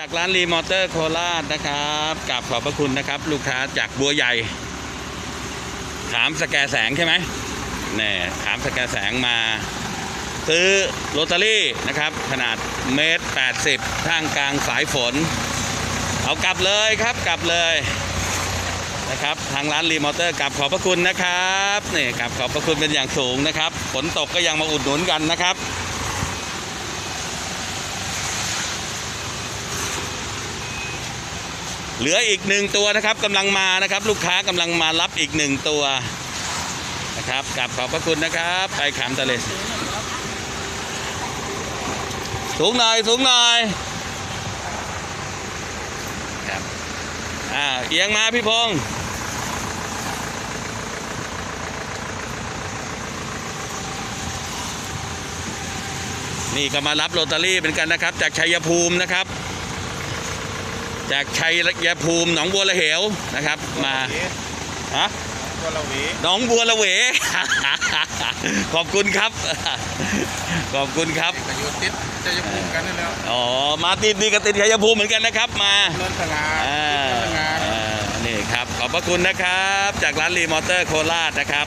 จากร้านรีมอเตอร์โคราชนะครับกับขอบพระคุณนะครับ ลูกค้าจากบัวใหญ่ ขามสแกแสงใช่ไหมเนี่ยขามสแกแสงมา ซื้อโรตารี่นะครับ ขนาดเมตร80ท่ามกลางสายฝน เอากลับเลยครับกลับเลยนะครับทางร้านรีมอเตอร์กลับขอบพระคุณนะครับนี่กลับขอบพระคุณเป็นอย่างสูงนะครับ ฝนตกก็ยังมาอุดหนุนกันนะครับ เหลืออีกหนึ่งตัวนะครับกำลังมานะครับ ลูกค้ากำลังมารับอีกหนึ่งตัวนะครับกลับขอบพระคุณนะครับ ไปขามทะเลสูงหน่อยสูงหน่อยครับอ่าเอียงมาพี่พงษ์นี่ก็มารับโรตารี่เหมือนกันนะครับ จากชัยภูมินะครับ จากชัยภูมิหนองบัวละเหวนะครับ มาฮะตัวเราหวีหนองบัวละเหวขอบคุณครับ ขอบคุณครับก็อยู่ติดจะจะพูดกันนั่นแล้วอ๋อมาติดดีกับติดชัยภูมิเหมือนกันนะครับ มาเนินสง่าอ่าติดเนินสง่าอ่านี่ครับ ขอบพระคุณนะครับ จากร้านรีมอเตอร์โคราชนะครับ